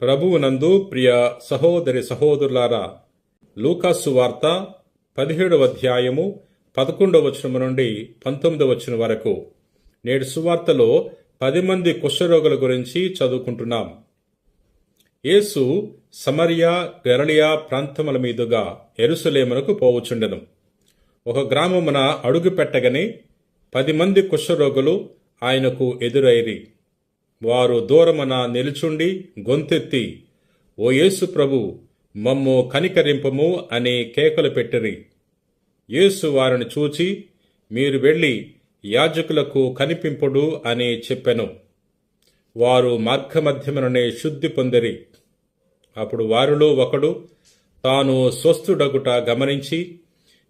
ప్రభువునందు ప్రియ సహోదరి సహోదరులారా లూకాసు వార్త పదిహేడవ అధ్యాయము పదకొండవ వచనము నుండి పంతొమ్మిదవ వచనం వరకు. నేడు సువార్తలో పది మంది కుష్ఠరోగుల గురించి చదువుకుంటున్నాం. యేసు సమరియా గరళియా ప్రాంతముల మీదుగా ఎరుసలేమునకు పోవచుండెను. ఒక గ్రామమున అడుగు పెట్టగని పది మంది కుష్ఠరోగులు ఆయనకు ఎదురైరి. వారు దూరమన నిలుచుండి గొంతెత్తి ఓ యేసు ప్రభు మమ్ము కనికరింపము అని కేకలు పెట్టిరి. యేసు వారిని చూచి మీరు వెళ్ళి యాజకులకు కనిపింపుడు అని చెప్పెను. వారు మార్గమధ్యముననే శుద్ధి పొందిరి. అప్పుడు వారిలో ఒకడు తాను స్వస్థుడగుట గమనించి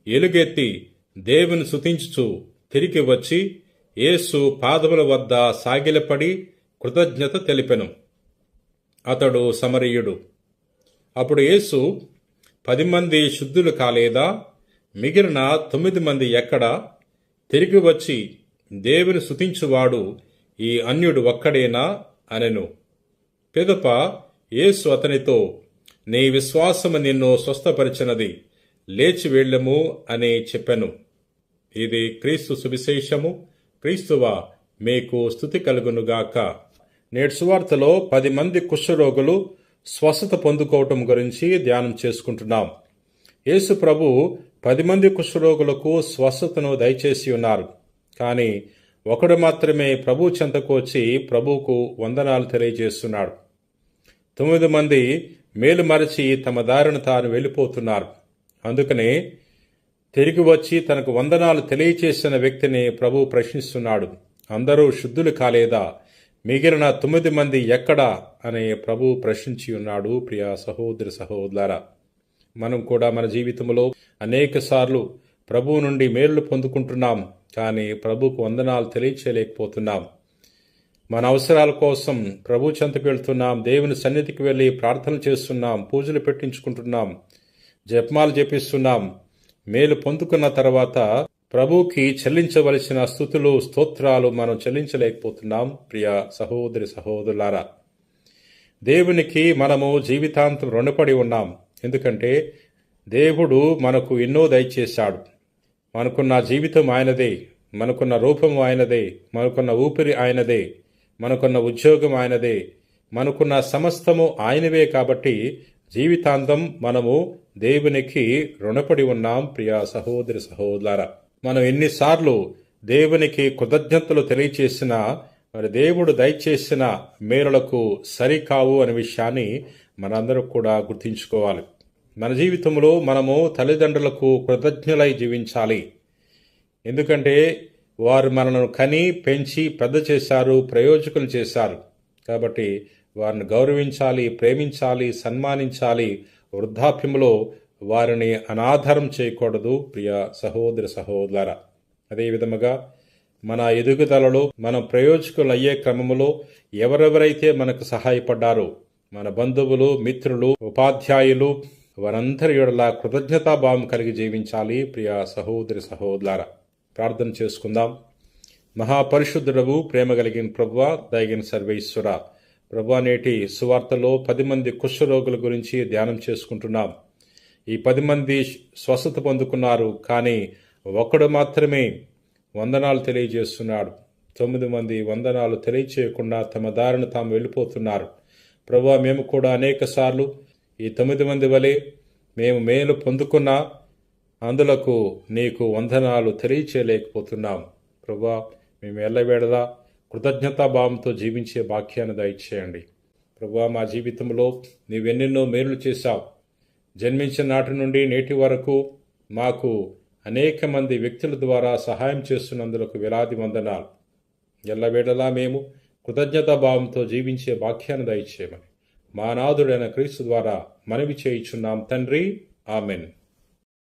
ఎలుగెత్తి దేవుని శుతించుచు తిరిగి వచ్చి యేసు పాదముల వద్ద సాగిలపడి కృతజ్ఞత తెలిపెను. అతడు సమరీయుడు. అప్పుడు యేసు పది మంది శుద్ధులు కాలేదా? మిగిలిన తొమ్మిది మంది ఎక్కడ? తిరిగి వచ్చి దేవుని శుతించువాడు ఈ అన్యుడు ఒక్కడేనా? అనెను. పిదప యేసు అతనితో నీ విశ్వాసము నిన్ను స్వస్థపరిచినది లేచి వెళ్ళము అని చెప్పెను. ఇది క్రీస్తు సువిశేషము. క్రీస్తువా మీకు స్థుతి కలుగునుగాక. నేటి సువార్తలో పది మంది కుష్ఠరోగులు స్వస్థత పొందుకోవటం గురించి ధ్యానం చేసుకుంటున్నాం. యేసు ప్రభు పది మంది కుష్ఠరోగులకు స్వస్థతను దయచేసి ఉన్నారు. కానీ ఒకడు మాత్రమే ప్రభు చెంతకు వచ్చి ప్రభువుకు వందనాలు తెలియజేస్తున్నాడు. తొమ్మిది మంది మేలు మరచి తమ దారిని తాను వెళ్ళిపోతున్నారు. అందుకనే తిరిగి వచ్చి తనకు వందనాలు తెలియచేసిన వ్యక్తిని ప్రభు ప్రశ్నిస్తున్నాడు. అందరూ శుద్ధులు కాలేదా? మిగిలిన తొమ్మిది మంది ఎక్కడా అనే ప్రభు ప్రశ్నించి ఉన్నాడు ప్రియ సహోదరి సహోదర మనం కూడా మన జీవితంలో అనేక సార్లు ప్రభువు నుండి మేలు పొందుకుంటున్నాం కానీ ప్రభుకు వందనాలు తెలియచేయలేకపోతున్నాం. మన అవసరాల కోసం ప్రభు చెంతకు వెళ్తున్నాం దేవుని సన్నిధికి వెళ్ళి ప్రార్థన చేస్తున్నాం పూజలు పెట్టించుకుంటున్నాం జపమాలు జపిస్తున్నాం. మేలు పొందుకున్న తర్వాత ప్రభుకి చెల్లించవలసిన స్థుతులు స్తోత్రాలు మనం చెల్లించలేకపోతున్నాం ప్రియ సహోదరి సహోదరులారా. దేవునికి మనము జీవితాంతం రుణపడి ఉన్నాం. ఎందుకంటే దేవుడు మనకు ఎన్నో దయచేశాడు. మనకున్న జీవితం ఆయనదే మనకున్న రూపం ఆయనదే మనకున్న ఊపిరి ఆయనదే మనకున్న ఉద్యోగం ఆయనదే మనకున్న సమస్తము ఆయనవే కాబట్టి జీవితాంతం మనము దేవునికి రుణపడి ఉన్నాం ప్రియ సహోదరి సహోదర మనం ఎన్నిసార్లు దేవునికి కృతజ్ఞతలు తెలియచేసిన మరి దేవుడు దయచేసిన మేరలకు సరికావు అనే విషయాన్ని మనందరం కూడా గుర్తించుకోవాలి. మన జీవితంలో మనము తల్లిదండ్రులకు కృతజ్ఞులై జీవించాలి. ఎందుకంటే వారు మనను కని పెంచి పెద్ద చేశారు ప్రయోజకులు చేశారు. కాబట్టి వారిని గౌరవించాలి ప్రేమించాలి సన్మానించాలి వృద్ధాప్యంలో వారిని అనాధారం చేయకూడదు ప్రియ సహోదర సహోదర అదేవిధముగా మన ఎదుగుదలలో మనం ప్రయోజకులు అయ్యే క్రమములో ఎవరెవరైతే మనకు సహాయపడ్డారో మన బంధువులు మిత్రులు ఉపాధ్యాయులు వారందరి యొడల కృతజ్ఞతాభావం కలిగి జీవించాలి ప్రియ సహోదరి సహోదర ప్రార్థన చేసుకుందాం. మహాపరిశుద్ధుడవు ప్రేమ కలిగిన ప్రభువ దయగిన సర్వేశ్వర. ప్రభు నేటి సువార్తలో పది మంది కుష్ఠరోగుల గురించి ధ్యానం చేసుకుంటున్నాం. ఈ పది మంది స్వస్థత పొందుకున్నారు కానీ ఒకడు మాత్రమే వందనాలు తెలియజేస్తున్నాడు. తొమ్మిది మంది వందనాలు తెలియచేయకుండా తమ దారిని తాము వెళ్ళిపోతున్నారు. ప్రభా మేము కూడా అనేక సార్లు ఈ తొమ్మిది మంది వలె మేము మేలు పొందుకున్నా అందులకు నీకు వందనాలు తెలియచేయలేకపోతున్నాం. ప్రభా మేము ఎల్లవేళలా కృతజ్ఞతాభావంతో జీవించే భాగ్యాన్ని దయచేయండి. ప్రభా మా జీవితంలో నీవెన్నెన్నో మేలు చేశావు. జన్మించిన నాటి నుండి నేటి వరకు మాకు అనేక మంది వ్యక్తుల ద్వారా సహాయం చేస్తున్నందులకు వేలాది వందనాలు. ఎల్లవేళలా మేము కృతజ్ఞతాభావంతో జీవించే వాక్యాన్ని దయచేయమని మా నాథుడైన క్రీస్తు ద్వారా మనవి చేయుచున్నాం. తండ్రి ఆమెన్.